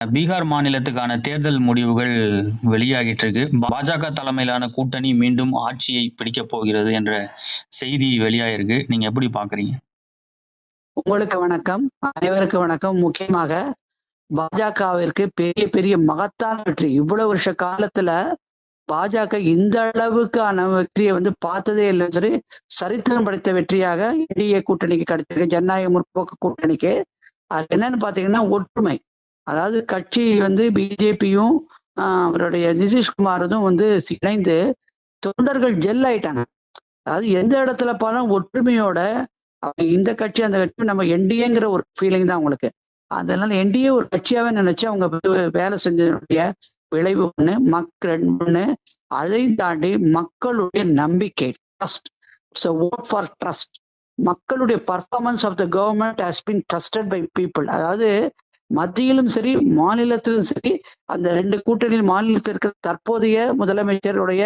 பீகார் மாநிலத்துக்கான தேர்தல் முடிவுகள் வெளியாகிட்டு இருக்கு பாஜக தலைமையிலான கூட்டணி மீண்டும் ஆட்சியை பிடிக்கப் போகிறது என்ற செய்தி வெளியாயிருக்கு. நீங்க எப்படி பாக்குறீங்க? உங்களுக்கு வணக்கம். அனைவருக்கு வணக்கம். முக்கியமாக பாஜகவிற்கு பெரிய பெரிய மகத்தான வெற்றி. இவ்வளவு வருஷ காலத்துல பாஜக இந்த அளவுக்கான வெற்றியை வந்து பார்த்ததே இல்லைன்னு சொல்லி சரித்திரம் படைத்த வெற்றியாக இந்திய கூட்டணிக்கு கிடைச்சிருக்கு ஜனநாயக முற்போக்கு கூட்டணிக்கு. அது என்னன்னு பாத்தீங்கன்னா ஒற்றுமை. அதாவது கட்சி வந்து பிஜேபியும் அவருடைய நிதிஷ்குமாரும் வந்து இணைந்து தொண்டர்கள் ஜெல் ஆயிட்டாங்க. அதாவது எந்த இடத்துல பாலும் ஒற்றுமையோட அவங்க இந்த கட்சி அந்த கட்சி நம்ம என்டிஏங்கிற ஒரு ஃபீலிங் தான் அவங்களுக்கு. அதனால என்டிஏ ஒரு கட்சியாவே நினைச்சு அவங்க வேலை செஞ்சதுடைய விளைவு ஒண்ணு மக்கள் ஒண்ணு அதையும் தாண்டி மக்களுடைய நம்பிக்கை ட்ரஸ்ட் ஓட் ஃபார் ட்ரஸ்ட் மக்களுடைய performance of the government has been trusted by people அதாவது மத்தியிலும் சரி மாநிலத்திலும் சரி அந்த ரெண்டு கூட்டணியில் மாநிலத்தில் இருக்கிற தற்போதைய முதலமைச்சருடைய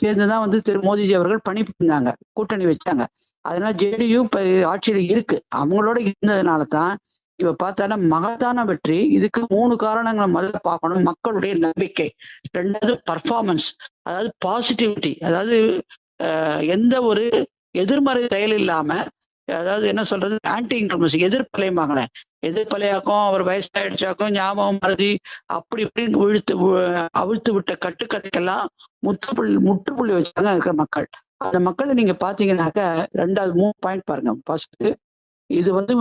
சேர்ந்துதான் வந்து திரு மோடிஜி அவர்கள் பணி புரிந்தாங்க கூட்டணி வச்சாங்க. அதனால ஜேடியு இப்ப ஆட்சியில இருக்கு. அவங்களோட இருந்ததுனால தான் இப்ப பார்த்தானா மகத்தான வெற்றி. இதுக்கு மூணு காரணங்களை முதல்ல பார்க்கணும். மக்களுடைய நம்பிக்கை. ரெண்டாவது பர்ஃபார்மன்ஸ் அதாவது பாசிட்டிவிட்டி அதாவது எந்த ஒரு எதிர்மறை செயல் இல்லாம அதாவது என்ன சொல்றது? ஆன்டி இன்கமன்சி எதிர்ப்பலையுமாங்களே எதிர்ப்பலையாக்கும் அவர் வயசாயிடுச்சாக்கும் ஞாபகம் மறதி அப்படி இப்படின்னு விழுத்து அவிழ்த்து விட்ட கட்டுக்கதைக்கெல்லாம் முற்றுப்புள்ளி முற்றுப்புள்ளி வச்சாங்க இருக்கிற மக்கள். அந்த மக்களை நீங்க பாத்தீங்கன்னாக்க ரெண்டாவது மூணு பாயிண்ட் பாருங்க. ஃபர்ஸ்ட் இது வந்து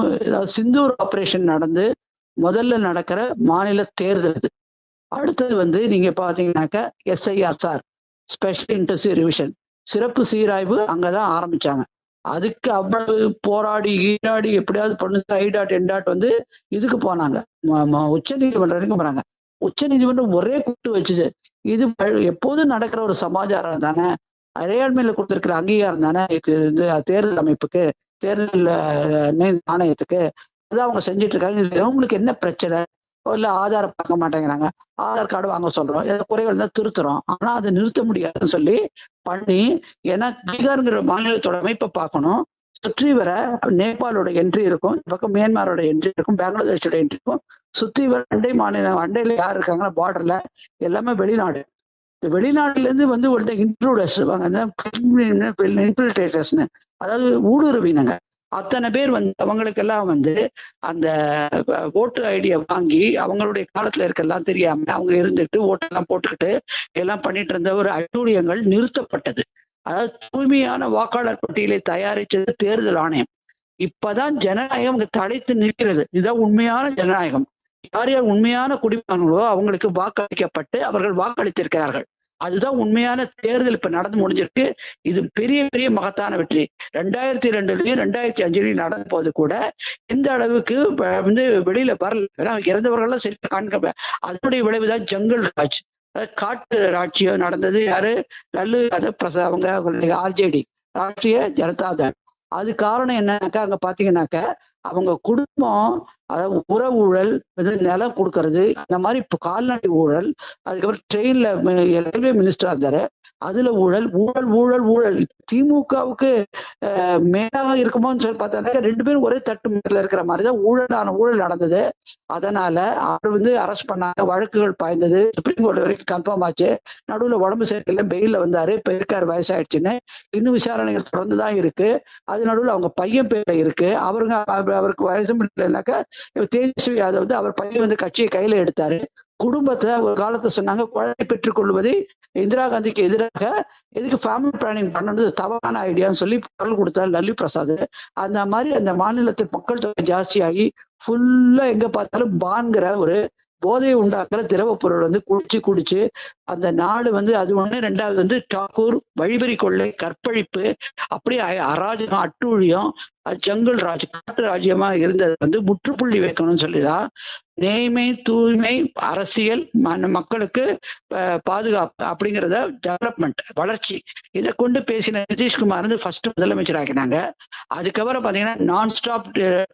சிந்தூர் ஆபரேஷன் நடந்து முதல்ல நடக்கிற மாநில தேர்தல் இது. அடுத்தது வந்து நீங்க பாத்தீங்கன்னாக்க SIR sir special intensive revision சிறப்பு சீராய்வு அங்கதான் ஆரம்பிச்சாங்க. அதுக்கு அவ்வளவு போராடி ஈராடி எப்படியாவது பண்ணு ஐ டாட் என் டாட் வந்து இதுக்கு போனாங்க. உச்ச நீதிமன்றம் போனாங்க. உச்ச நீதிமன்றம் ஒரே கூட்டு வச்சுது. இது எப்போதும் நடக்கிற ஒரு சமாச்சாரம் தானே? அரையாண்மையில கொடுத்துருக்கிற அங்கீகாரம் தானே? இது தேர்தல் அமைப்புக்கு தேர்தல் ஆணையத்துக்கு. அதான் அவங்க செஞ்சுட்டு இருக்காங்க. அவங்களுக்கு என்ன பிரச்சனை? இல்லை ஆதார் பார்க்க மாட்டேங்கிறாங்க. ஆதார் கார்டு வாங்க சொல்றோம். ஏதோ குறைகள் தான் திருத்துறோம். ஆனால் அதை நிறுத்த முடியாதுன்னு சொல்லி பண்ணி ஏன்னா பீகாருங்கிற மாநிலத்தோட அமைப்பை பார்க்கணும். சுற்றி வர நேபாளோட என்ட்ரி இருக்கும். இந்த பக்கம் மியான்மரோட என்ட்ரி இருக்கும். பங்களாதேஷோட என்ட்ரி இருக்கும். சுற்றி வர அண்டை மாநிலம் அண்டையில யார் இருக்காங்கன்னா பார்டர்ல எல்லாமே வெளிநாடு. இந்த வெளிநாடுல வந்து உங்கள்கிட்ட இன்ட்ரூடர்ஸ் இன்ஃபில்ட்ரேட்டர்ஸ்னு அதாவது ஊடுருவினங்க. அத்தனை பேர் வந்து அவங்களுக்கெல்லாம் வந்து அந்த ஓட்டு ஐடியை வாங்கி அவங்களுடைய காலத்துல இருக்கலாம் தெரியாம அவங்க இருந்துட்டு ஓட்டெல்லாம் போட்டுக்கிட்டு எல்லாம் பண்ணிட்டு இருந்த ஒரு அட்டூழியங்கள் நிறுத்தப்பட்டது. அதாவது தூய்மையான வாக்காளர் பட்டியலை தயாரிச்சது தேர்தல் ஆணையம். இப்பதான் ஜனநாயகம் தலைத்து நிற்கிறது. இதுதான் உண்மையான ஜனநாயகம். யார் யார் உண்மையான குடிமகன்களோ அவங்களுக்கு வாக்களிக்கப்பட்டு அவர்கள் வாக்களித்திருக்கிறார்கள். அதுதான் உண்மையான தேர்தல் இப்ப நடந்து முடிஞ்சிருக்கு. இது பெரிய பெரிய மகத்தான வெற்றி. ரெண்டாயிரத்தி ரெண்டுலயும் ரெண்டாயிரத்தி அஞ்சுலயும் நடந்த போது கூட எந்த அளவுக்கு வந்து வெளியில வரல. இறந்தவர்கள்லாம் சரி காண்க அதனுடைய விளைவுதான் ஜங்கல் ராஜ். காட்டு ராட்சியம் நடந்தது யாரு? லல்லு பிரசா அவங்க ஆர்ஜேடி. ராஷ்டிரிய ஜனதாதள் அது காரணம் என்னன்னாக்கா அங்க பாத்தீங்கன்னாக்க அவங்க குடும்பம் அதாவது உர ஊழல் நிலம் கொடுக்கறது இந்த மாதிரி இப்போ கால்நடை ஊழல் அதுக்கப்புறம் ட்ரெயின்ல ரயில்வே மினிஸ்டரா இருந்தாரு. அதுல ஊழல் ஊழல் ஊழல் ஊழல். திமுகவுக்கு மேலாக இருக்குமோன்னு சொல்லி பார்த்தா ரெண்டு பேரும் ஒரே தட்டு மேல இருக்கிற மாதிரி தான் ஊழலான ஊழல் நடந்தது. அதனால அவர் வந்து அரெஸ்ட் பண்ணாங்க. வழக்குகள் பாய்ந்தது. சுப்ரீம் கோர்ட் வரைக்கும் கன்ஃபார்ம் ஆச்சு. நடுவில் உடம்பு சரியில்லை. பெயில வந்தாரு. இப்ப இருக்காரு. வயசாயிடுச்சுன்னு. இன்னும் விசாரணைகள் தொடர்ந்து தான் இருக்கு. அது நடுவில் அவங்க பையன் பேர்ல இருக்கு. அவருங்க அவருக்கு வயசு இல்லைனாக்கா தேஜஸ்வி யாதவ் வந்து அவர் பையன் வந்து கட்சியை கையில எடுத்தாரு. குடும்பத்தை ஒரு காலத்தை சொன்னாங்க குழந்தை பெற்றுக் கொள்வதை இந்திரா காந்திக்கு எதிராக எதுக்கு ஃபேமிலி பிளானிங் பண்ணது தவறான ஐடியான்னு சொல்லி குரல் கொடுத்தார் லல்லி பிரசாத். அந்த மாதிரி அந்த மாநிலத்தில் மக்கள் தொகை ஜாஸ்தியாகி ஃபுல்லா எங்க பார்த்தாலும் பான்கிற ஒரு போதையை உண்டாக்குற திரவ பொருள் வந்து குடிச்சு குடிச்சு அந்த நாடு வந்து அது ஒண்ணு ரெண்டாவது வந்து டாக்கூர் வழிபறி கொள்ளை கற்பழிப்பு அப்படியே அராஜகம் அட்டூழியம் ஜங்கல் ராஜ் காட்டு ராஜ்யமா இருந்தது வந்து முற்றுப்புள்ளி வைக்கணும்னு சொல்லிதான் நேய்மை தூய்மை அரசியல் மக்களுக்கு பாதுகாப்பு அப்படிங்கிறத டெவலப்மெண்ட் வளர்ச்சி. இதை கொண்டு பேசின நிதிஷ்குமார் வந்து ஃபர்ஸ்ட் முதலமைச்சர் ஆக்கினாங்க. அதுக்கப்புறம் பாத்தீங்கன்னா non stop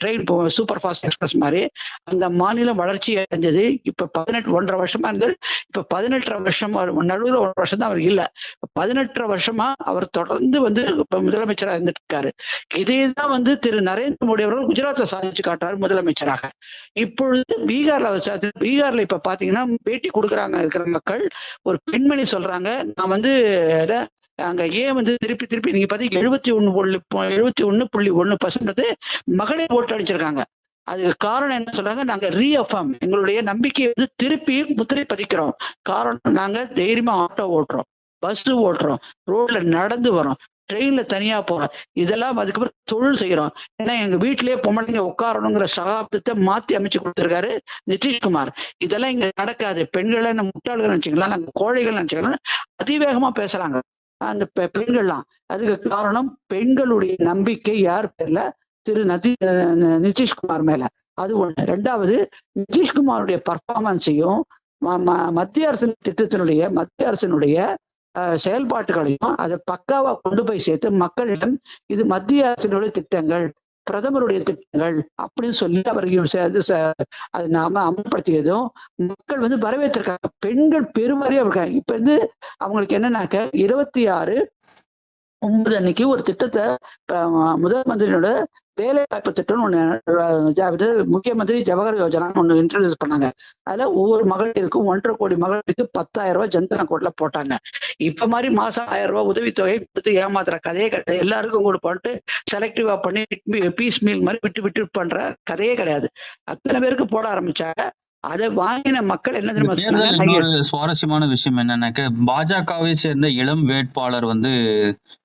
train super fast express மாதிரி அந்த மாநிலம் வளர்ச்சி அடைஞ்சது. இப்ப பதினெட்டு ஒன்றரை வருஷமா இருந்தது. இப்ப பதினெட்டரை வருஷம் நடுவில் ஒரு வருஷம் தான் அவர் இல்ல. பதினெட்டரை வருஷமா அவர் தொடர்ந்து வந்து இப்ப முதலமைச்சராக இருந்துட்டு இருக்காரு இதே தான் வந்து திரு நரேந்திர மோடி அவர்கள் குஜராத்ல சாதிச்சு காட்டுறாரு முதலமைச்சராக. இப்பொழுது பீகார்ல வச்சா- பீகார்ல இப்ப பாத்தீங்கன்னா பேட்டி கொடுக்குறாங்க இருக்கிற மக்கள். ஒரு பெண்மணி சொல்றாங்க நான் வந்து அங்க ஏன் வந்து திருப்பி திருப்பி நீங்க பாத்தீங்க எழுபத்தி ஒண்ணு புள்ளி எழுபத்தி ஒண்ணு புள்ளி ஒண்ணு பர்சன்ட் மகளிர் ஓட்டு அடிச்சிருக்காங்க. அதுக்கு காரணம் என்ன சொல்றாங்க? நாங்க ரீஎஃப்எம் எங்களுடைய நம்பிக்கையை வந்து திருப்பி முத்திரை பதிக்கிறோம். காரணம் நாங்க தைரியமா ஆட்டோ ஓட்டுறோம். பஸ் ஓட்டுறோம். ரோட்ல நடந்து வரோம். ட்ரெயின்ல தனியா போறோம். இதெல்லாம் அதுக்கப்புறம் தொழில் செய்யறோம். ஏன்னா எங்க வீட்டிலேயே பொம்பளைங்க உட்காரணுங்கிற சகாப்தத்தை மாத்தி அமைச்சு கொடுத்துருக்காரு நிதிஷ்குமார். இதெல்லாம் இங்க நடக்காது. பெண்களை நம்ம முட்டாள்கள் நினைச்சுக்கலாம். நாங்க கோழைகள் நினைச்சுக்கலாம். அதிவேகமா பேசுறாங்க. அந்த பெ- பெண்கள்லாம். அதுக்கு காரணம் பெண்களுடைய நம்பிக்கை யார் பேர்ல? திரு நதி நிதிஷ்குமார் மேல. அது ஒண்ணு. ரெண்டாவது நிதிஷ்குமாருடைய பர்ஃபார்மன்ஸையும் மத்திய அரசின் திட்டத்தினுடைய மத்திய அரசினுடைய அஹ், செயல்பாட்டுகளையும் அதை பக்காவா கொண்டு போய் சேர்த்து மக்களிடம் இது மத்திய அரசினுடைய திட்டங்கள் பிரதமருடைய திட்டங்கள் அப்படின்னு சொல்லி அவர்கள் அது நாம அமல்படுத்தியதும் மக்கள் வந்து வரவேற்றிருக்காங்க. பெண்கள் பெருமறையா இருக்காங்க இப்ப வந்து அவங்களுக்கு என்னன்னாக்க இருபத்தி ஆறு ஒன்பது அன்னைக்கு ஒரு திட்டத்தை முதல் மந்திரியோட வேலை வாய்ப்பு திட்டம்னு ஒண்ணு முக்கிய மந்திரி ஜவஹர் யோஜனா ஒன்று இன்ட்ரடியூஸ் பண்ணாங்க. அதுல ஒவ்வொரு மகளிருக்கும் ஒன்றரை கோடி மகளிருக்கு பத்தாயிரம் ரூபாய் ஜந்தன கோட்ல போட்டாங்க. இப்ப மாதிரி மாசம் ஆயிரம் ரூபாய் உதவித்தொகை கொடுத்து ஏமாத்துற கதையே கிடையாது. எல்லாருக்கும் கொடுப்பான்ட்டு செலக்டிவா பண்ணி பீஸ் மீல் மாதிரி விட்டு விட்டு பண்ற கதையே கிடையாது. அத்தனை பேருக்கு போட ஆரம்பிச்சாங்க. அதை வாங்கின மக்கள் என்ன தெரியுமா சுவாரஸ்யமான விஷயம் என்னன்னாக்க பாஜகவை சேர்ந்த இளம் வேட்பாளர் வந்து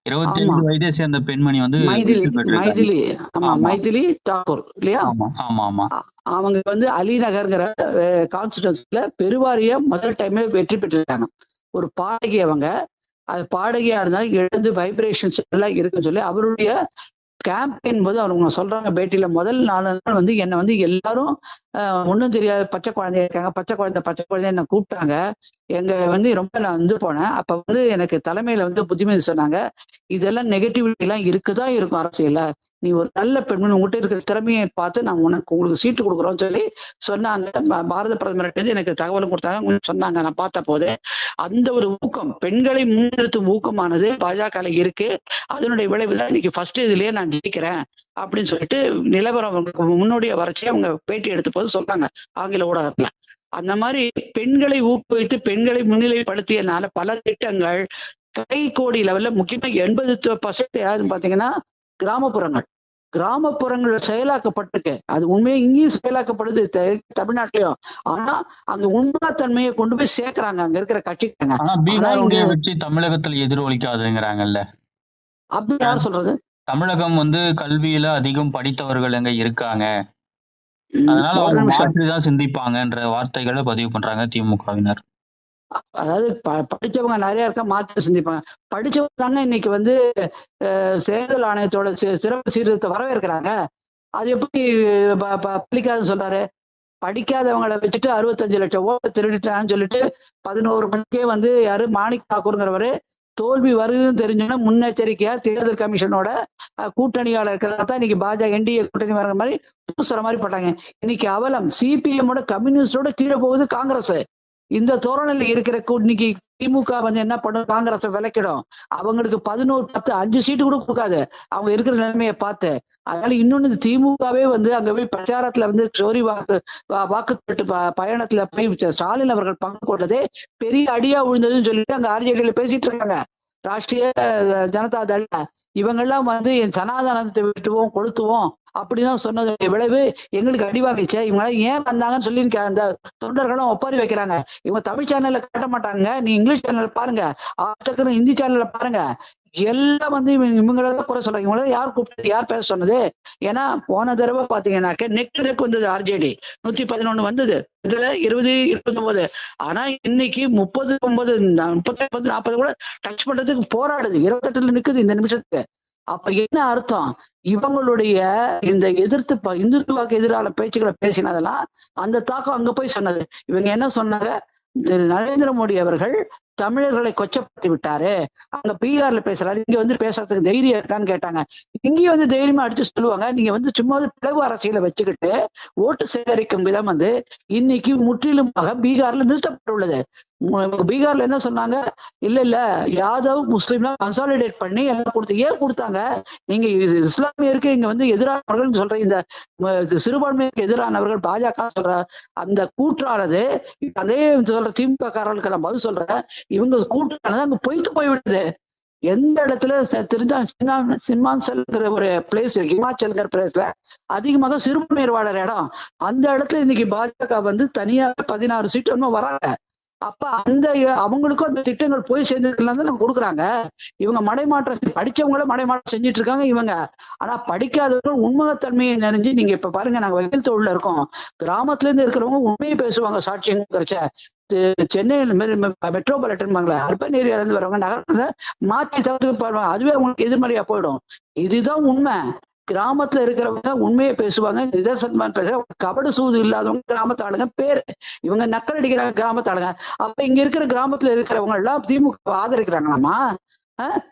இருபத்தி ஐந்து வயதை சேர்ந்த பெண்மணி வந்து மைதிலி ஆமா மைதிலி தாக்கூர் இல்லையா? ஆமா ஆமா அவங்க வந்து அலிநகர்ங்கிற கான்ஸ்டிடன்சில பெருவாரியா முதல் டைமே வெற்றி பெற்றிருக்காங்க. ஒரு பாடகி அவங்க அது பாடகியா இருந்தாலும் எழுந்து வைப்ரேஷன்ஸ் எல்லாம் இருக்குன்னு சொல்லி அவருடைய கேம்பெயின் போது அவங்க சொல்றாங்க பேட்டியில முதல் நாலு நாள் வந்து என்னை வந்து எல்லாரும் ஆஹ், ஒண்ணும் தெரியாத பச்சை குழந்தைய இருக்காங்க. பச்சை குழந்தை பச்சை குழந்தை என்ன கூப்பிட்டாங்க. எங்க வந்து ரொம்ப நான் வந்து போனேன். அப்ப வந்து எனக்கு தலைமையில வந்து புத்திமதி சொன்னாங்க இதெல்லாம் நெகட்டிவிட்டி எல்லாம் இருக்குதான் இருக்கும் அரசியல்ல? நீ ஒரு நல்ல பெண்மணி உங்ககிட்ட இருக்கிற திறமையை பார்த்து நான் உனக்கு உங்களுக்கு சீட்டு கொடுக்குறோம்னு சொல்லி சொன்னாங்க. பாரத பிரதமர்கிட்ட எனக்கு தகவலும் கொடுத்தாங்க. சொன்னாங்க. நான் பார்த்த போது அந்த ஒரு ஊக்கம் பெண்களை முன்னிறுத்தும் ஊக்கமானது பாஜக இருக்கு. அதனுடைய விளைவு தான் இன்னைக்கு ஃபர்ஸ்ட் இதுலயே நான் ஜெயிக்கிறேன் அப்படின்னு சொல்லிட்டு நிலவரம் முன்னோடிய வறட்சி அவங்க பேட்டி எடுத்த போது சொல்றாங்க ஆங்கில ஊடகத்துல. அந்த மாதிரி பெண்களை ஊக்குவித்து பெண்களை முன்னிலைப்படுத்தியனால பல திட்டங்கள் கை கோடி லெவல்ல முக்கியமா எண்பது பர்சன்ட் யாருன்னு பாத்தீங்கன்னா கிராமப்புறங்கள். கிராமப்புறங்கள் செயலாக்கப்பட்டிருக்கு அது உண்மையா இங்கேயும் செயலாக்கப்படுது தமிழ்நாட்டிலயும். ஆனா அந்த உண்மைத்தன்மையை கொண்டு போய் சேர்க்கறாங்க. அங்க இருக்கிற இங்க பீகாருடைய வெற்றி தமிழகத்தில் எதிரொலிக்காதுங்கிறாங்கல்ல? அப்படி யார் சொல்றது? தமிழகம் வந்து கல்வியில அதிகம் படித்தவர்கள் எங்க இருக்காங்க. அதனால அவங்க மாற்றிதான் சிந்திப்பாங்கன்ற வார்த்தைகளை பதிவு பண்றாங்க திமுகவினர் அதாவது ப- படிச்சவங்க நிறைய இருக்க மாற்றி சிந்திப்பாங்க. படிச்சவங்க தாங்க இன்னைக்கு வந்து தேர்தல் ஆணையத்தோட சி- சிறப்பு சீர்திருத்தத்தை வரவேற்கிறாங்க. அது எப்படி ப- பலிக்காதுன்னு சொல்றாரு? படிக்காதவங்களை வச்சுட்டு அறுபத்தஞ்சு லட்சம் ஓட்டை திருடிட்டான்னு சொல்லிட்டு பதினோரு மணிக்கே வந்து யாரு? மாணிக் தாக்கூருங்கிறவரு தோல்வி வருதுன்னு தெரிஞ்சோன்னா முன்னெச்சரிக்கையா தேர்தல் கமிஷனோட கூட்டணியாளர் இருக்கிறதா தான் இன்னைக்கு பாஜக என்டிஏ கூட்டணி வர மாதிரி பூசுற மாதிரி போட்டாங்க. இன்னைக்கு அவலம் சிபிஎம்மோட கம்யூனிஸ்டோட கீழே போகுது காங்கிரஸ். இந்த தோரணையில இருக்கிற கூ- இன்னைக்கு திமுக வந்து என்ன பண்ணும்? காங்கிரஸ் விளக்கிடும். அவங்களுக்கு பதினோரு பத்து அஞ்சு சீட்டு கூட கொடுக்காது. அவங்க இருக்கிற நிலைமையை பார்த்து. அதனால இன்னொன்னு இந்த திமுகவே வந்து அங்க போய் பிரச்சாரத்துல வந்து சோரி வாக்கு வாக்கு வாக்குத்தட்டு ப- பயணத்துல போய் ஸ்டாலின் அவர்கள் பங்கு கொண்டதே பெரிய அடியா விழுந்ததுன்னு சொல்லிட்டு அங்க ஆர்ஜேடியில பேசிட்டு இருக்காங்க. ராஷ்டிரிய ஜனதா தள. இவங்கெல்லாம் வந்து என் சனாதனத்தை விட்டுவோம் கொளுத்துவோம் அப்படின்னு சொன்னது விளைவு எங்களுக்கு அடி வாங்கிச்சே இவங்க ஏன் வந்தாங்கன்னு சொல்லி அந்த தொண்டர்களும் ஒப்பாரி வைக்கிறாங்க. இவங்க தமிழ் சேனல்ல காட்ட மாட்டாங்க. நீ இங்கிலீஷ் சேனல் பாருங்க. ஆஸ்டக்கரும் ஹிந்தி சேனல்ல பாருங்க. எல்லாம் வந்து இவங்க இவங்களதான் குறை சொல்றாங்க. இவங்கள யார் கூப்பிட்டு யார் பேச சொன்னது? ஏன்னா போன தடவை பாத்தீங்கன்னாக்க நெக் நெக் வந்தது ஆர்ஜேடி நூத்தி பதினொன்னு வந்தது. இதுல இருபது இருபத்தி ஒன்பது ஆனா இன்னைக்கு முப்பது ஒன்பது முப்பத்தி ஒன்பது நாற்பது கூட டச் பண்றதுக்கு போராடுது. இருபத்தெட்டுல நிக்குது இந்த நிமிஷத்துக்கு. அப்ப என்ன அர்த்தம்? இவங்களுடைய இந்த எதிர்த்து இந்துத்துவாக்கு எதிரான பேச்சுக்களை பேசினதெல்லாம் அந்த தாக்கம் அங்க போய் சொன்னது. இவங்க என்ன சொன்னாங்க? நரேந்திர மோடி அவர்கள் தமிழர்களை கொச்சப்படுத்தி விட்டாரு. அங்க பீகார்ல பேசுறாரு. இங்க வந்து பேசுறதுக்கு தைரியம் இருக்கான்னு கேட்டாங்க. இங்கேயும் வந்து தைரியமா அடிச்சு சொல்லுவாங்க. நீங்க வந்து சும்மா வந்து பிளவு அரசியலை வச்சுக்கிட்டு ஓட்டு சேகரிக்கும் விதம் வந்து இன்னைக்கு முற்றிலுமாக பீகார்ல நிறுத்தப்பட்டுள்ளது. பீகார்ல என்ன சொன்னாங்க? இல்ல இல்ல யாதவ் முஸ்லீம்லாம் கன்சாலிடேட் பண்ணி எல்லாம் கொடுத்து ஏன் கொடுத்தாங்க? நீங்க இஸ்லாமியருக்கு இங்க வந்து எதிரானவர்கள் சொல்ற இந்த சிறுபான்மைக்கு எதிரானவர்கள் பாஜக சொல்ற அந்த கூற்றானது அதே சொல்ற திமுக காரர்களுக்கு நான் பதில் சொல்றேன். இவங்க கூட்டானது அங்க பொய்த்து போய்விடுது. எந்த இடத்துல தெரிஞ்சா சின்னா- சிம்மான்சல்ங்கிற ஒரு பிளேஸ் ஹிமாச்சல்ங்கிற பிளேஸ்ல அதிகமாக சிறுபான்மையர் வாழற இடம். அந்த இடத்துல இன்னைக்கு பாஜக வந்து தனியா பதினாறு சீட்டு என்னமோ வராங்க. அப்ப அந்த அவங்களுக்கும் அந்த திட்டங்கள் போய் சேர்ந்ததுல நம்ம கொடுக்குறாங்க. இவங்க மடைமாற்றம் படிச்சவங்கள மடைமாற்றம் செஞ்சுட்டு இருக்காங்க இவங்க. ஆனா படிக்காதவர்கள் உண்மகத்தன்மையை நிறைஞ்சு நீங்க இப்ப பாருங்க நாங்க வக்கீல் தொழில இருக்கோம். கிராமத்துல இருந்து இருக்கிறவங்க உண்மையை பேசுவாங்க சாட்சியங்கிறச்ச. சென்னையில் மெட்ரோபாலிட்டன் அர்பன் ஏரியால இருந்து வரவங்க நகரத்துல மாத்தி தவிர்த்து பாருவாங்க அதுவே அவங்களுக்கு எதிர்மறையா போயிடும். இதுதான் உண்மை. கிராமத்துல இருக்கிறவங்க உண்மையை பேசுவாங்க நிதர்சனமான பேச கபடு சூது இல்லாதவங்க கிராமத்து ஆளுங்க பேர். இவங்க நக்கல் அடிக்கிறாங்க கிராமத்து ஆளுங்க. அப்ப இங்க இருக்கிற கிராமத்துல இருக்கிறவங்க எல்லாம் திமுக ஆதரிக்கிறாங்களாமா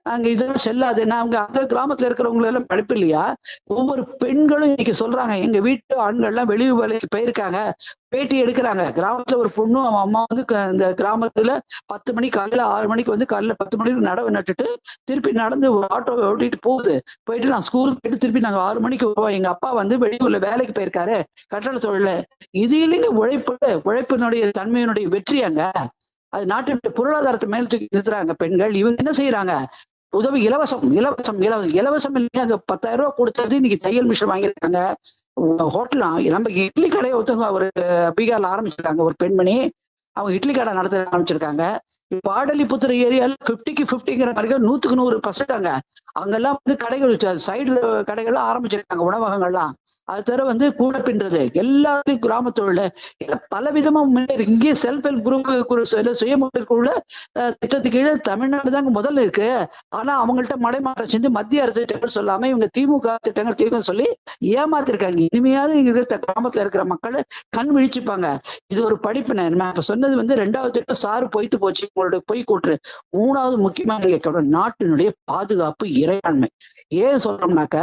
அங்க இதெல்லாம் செல்லாது. நான் அங்க கிராமத்துல இருக்கிறவங்க எல்லாம் படிப்பு இல்லையா ஒவ்வொரு பெண்களும் இன்னைக்கு சொல்றாங்க. எங்க வீட்டு ஆண்கள் எல்லாம் வெளியூர் வேலைக்கு போயிருக்காங்க. பேட்டி எடுக்கிறாங்க. கிராமத்துல ஒரு பொண்ணும் அவன் அம்மா வந்து க- இந்த கிராமத்துல பத்து மணி காலையில ஆறு மணிக்கு வந்து காலையில பத்து மணிக்கு நடவு நட்டுட்டு திருப்பி நடந்து ஆட்டோவை ஓட்டிட்டு போகுது. போயிட்டு நான் ஸ்கூலுக்கு போயிட்டு திருப்பி நாங்க ஆறு மணிக்கு வருவோம். எங்க அப்பா வந்து வெளியூர்ல வேலைக்கு போயிருக்காரு. கட்டட தொழில இது இல்லைங்க உழைப்பு. உழைப்பினுடைய தன்மையினுடைய வெற்றி அங்க. அது நாட்டினுடைய பொருளாதாரத்தை மேல் தூக்கி நிறுத்துறாங்க பெண்கள். இவங்க என்ன செய்யறாங்க உதவி இலவசம் இலவசம் இலவசம் இலவசம் இல்லையா அங்க பத்தாயிரம் ரூபாய் கொடுத்தது இன்னைக்கு தையல் மிஷின் வாங்கியிருக்காங்க. ஹோட்டலாம் நம்ம இட்லி கடையை ஒருத்தவங்க ஒரு பீகார்ல ஆரம்பிச்சிருக்காங்க. ஒரு பெண்மணி அவங்க இட்லி கடை நடத்த ஆரம்பிச்சிருக்காங்க பாடலிபுத்திர ஏரியால பிப்டிக்கு பிப்டிங்கிற மாதிரி நூத்துக்கு நூறு பர்சன்ட் அங்கெல்லாம் வந்து கடைகள் சைடுல கடைகள்லாம் ஆரம்பிச்சிருக்காங்க உணவகங்கள்லாம். அது தவிர வந்து கூட பின்றது. எல்லாத்தையும் கிராம தொழில் பல விதமா முன்னேறி இங்கே செல்ஃப் ஹெல்ப் குரூப் சுய குழுல திட்டத்துக்கு கீழே தமிழ்நாடு தாங்க முதல்ல இருக்கு. ஆனா அவங்கள்ட்ட மடைமாற்றம் செஞ்சு மத்திய அரசு திட்டங்கள் சொல்லாம இவங்க திமுக திட்டங்கள் தீர்க்கம் சொல்லி ஏமாத்திருக்காங்க. இனிமையாவது இங்க இருக்கிற கிராமத்துல இருக்கிற மக்கள் கண் விழிச்சுப்பாங்க. இது ஒரு படிப்பு நான் இப்ப சொன்னது வந்து ரெண்டாவது திட்டம் சாறு பொய்த்து போச்சு. உங்களுடைய பொய் கூற்று. மூணாவது முக்கியமான கேட்கணும். நாட்டினுடைய பாதுகாப்பு இறையாண்மை. ஏன் சொல்றோம்னாக்க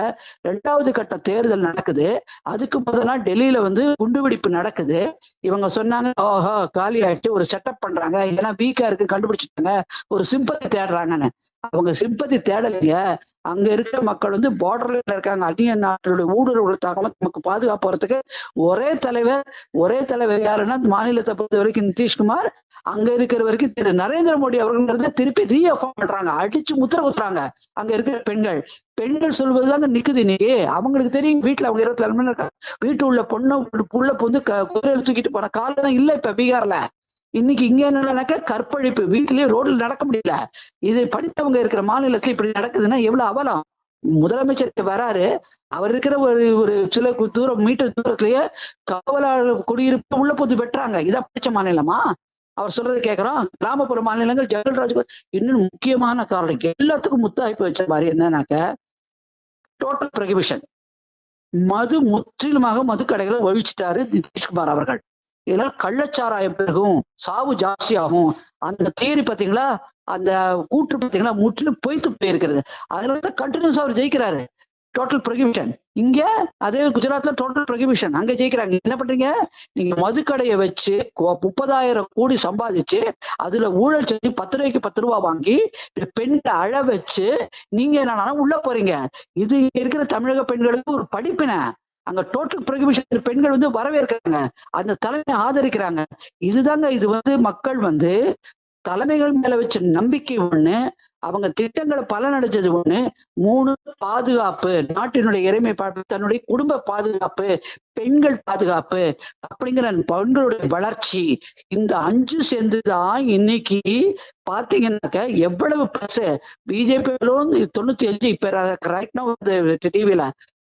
ரெண்டாவது கட்ட தேர்தல் நடக்குது. அதுக்கு முதலாம் டெல்லியில வந்து குண்டுவெடிப்பு நடக்குது. இவங்க சொன்னாங்க ஓஹோ காலி ஆயிடுச்சு. ஒரு செட்டப் பண்றாங்க. ஏன்னா வீக்கா இருக்கு கண்டுபிடிச்சிட்டாங்க. ஒரு சிம்பத்தி தேடுறாங்கன்னு. அவங்க சிம்பத்தி தேடலைங்க. அங்க இருக்கிற மக்கள் வந்து பார்டர்ல இருக்காங்க. அந்நிய நாட்டுடைய ஊடுருவல் தாக்காம நமக்கு பாதுகாப்பு வரத்துக்கு ஒரே தலைவர் ஒரே தலைவர் யாருன்னா மாநிலத்தை பொறுத்த வரைக்கும் நிதிஷ்குமார் அங்க இருக்கிற வரைக்கும் திரு நரேந்திர மோடி அவர்கள் திருப்பி ரீஎஃபார்ம் பண்றாங்க. அடிச்சு முத்திர குத்துறாங்க. அங்க இருக்கிற பெண்கள். பெண்கள் சொல்வதுதாங்க நிக்குது இன்னைக்கு. அவங்களுக்கு தெரியும் வீட்டுல அவங்க இருபத்தி நாலு மணி நேரம் இருக்காங்க. வீட்டு உள்ள பொண்ணு புள்ள பொந்து க- தூக்கிட்டு போன காலம் இல்ல இப்ப பீகார்ல. இன்னைக்கு இங்க என்னன்னாக்க கற்பழிப்பு. வீட்டிலேயே ரோட்ல நடக்க முடியல. இது படித்தவங்க இருக்கிற மாநிலத்துல இப்படி நடக்குதுன்னா எவ்வளவு அவலம்? முதலமைச்சர் வராரு. அவர் இருக்கிற ஒரு ஒரு சில தூரம் மீட்டர் தூரத்திலேயே காவலாளர் குடியிருப்பு உள்ள போது வெட்டுறாங்க. இதான் படிச்ச மாநிலமா? அவர் சொல்றது கேட்கிறோம் கிராமப்புற மாநிலங்கள் ஜெகல்ராஜ் இன்னும் முக்கியமான காரணம். எல்லாத்துக்கும் முத்தாய்ப்பு வச்ச மாதிரி என்னன்னாக்க டோட்டல் ப்ரொஹிபிஷன் மது முற்றிலுமாக மது கடைகளை ஒழிச்சிட்டாரு நிதிஷ்குமார் அவர்கள். இதனால கள்ளச்சாராயம் பெருகும் சாவு ஜாஸ்தியாகும். அந்த தியரி பாத்தீங்களா? அந்த கூற்று பாத்தீங்களா? முற்றிலும் பொய்த்து போயிருக்கிறது. அதனாலதான் கண்டினியூஸ் அவர் ஜெயிக்கிறாரு. டோட்டல் ப்ரொஹிபிஷன் இங்க அதே குஜராத்ல டோட்டல் ப்ரொஹிபிஷன் அங்க ஜெயிக்கிறாங்க. என்ன பண்றீங்க? நீங்க மதுக்கடையை வச்சு கோ- முப்பதாயிரம் கோடி சம்பாதிச்சு அதுல ஊழல் செஞ்சு பத்து ரூபாய்க்கு பத்து ரூபா வாங்கி பெண்ணை அழ வச்சு நீங்க என்னன்னா உள்ள போறீங்க. இது இருக்கிற தமிழக பெண்களுக்கு ஒரு படிப்பினை. அங்க டோட்டல் பிரகமிஷன் பெண்கள் வந்து வரவேற்கிறாங்க. அந்த தலைமை ஆதரிக்கிறாங்க. இதுதாங்க இது வந்து மக்கள் வந்து தலைமைகள் மேல வச்ச நம்பிக்கை ஒண்ணு அவங்க திட்டங்களை பலனடைஞ்சது ஒண்ணு. மூணு பாதுகாப்பு. நாட்டினுடைய இறைமை தன்னுடைய குடும்ப பாதுகாப்பு பெண்கள் பாதுகாப்பு அப்படிங்கிற பெண்களுடைய வளர்ச்சி. இந்த அஞ்சு சேர்ந்துதான் இன்னைக்கு பாத்தீங்கன்னாக்க எவ்வளவு பிளஸ் பிஜேபியிலும் தொண்ணூத்தி அஞ்சு இப்ப ரைட் டிவில